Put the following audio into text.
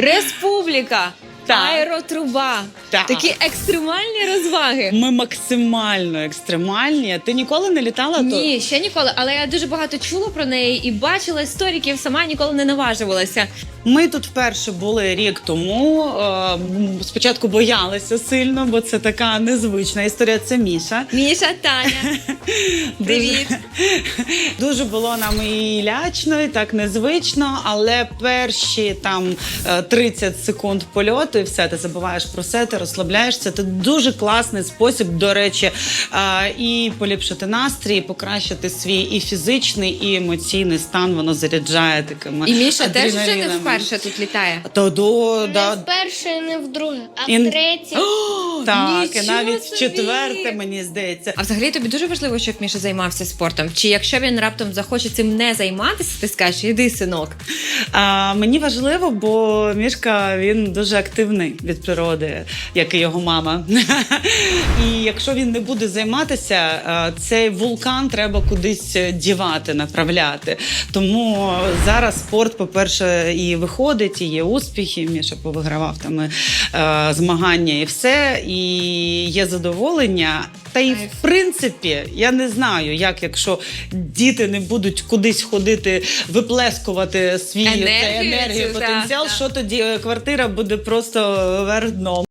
Республіка, Так. аеротруба. Так. Такі екстремальні розваги. Ми максимально екстремальні. Ти ніколи не літала тут? Ні, ще ніколи, але я дуже багато чула про неї і бачила істориків, сама ніколи не наважувалася. Ми тут вперше були рік тому. Е, Спочатку боялися сильно, бо це така незвична історія. Це Міша. Міша, Таня, привіт. Дуже, було нам і лячно, і так незвично, але перші там е, 30 секунд польоту, і все, ти забуваєш про все, ти розслабляєшся. Це дуже класний спосіб, до речі, е, і поліпшити настрій, і покращити свій і фізичний, і емоційний стан. Воно заряджає такими. І Міша теж вже не вперше тут літає. То до Не да, вперше, не вдруге, а І- втретє. так, і навіть собі! четверте, мені здається. А взагалі тобі дуже важливо, щоб Міша займався спортом. Чи якщо він раптом захоче цим не займатися, ти скажеш, іди, синок. А, мені важливо, бо мішка він дуже активний від природи, як і його мама. І якщо він не буде займатися, цей вулкан треба кудись дівати, направляти. Тому зараз спорт, по-перше, і виходить, і є успіхи. Міша повигравав там е, змагання і все, і є задоволення. Та й в принципі, я не знаю, як якщо діти не будуть кудись ходити, виплескувати свій Енергію енергію, потенціал, та, що тоді е, квартира буде просто вверх дном.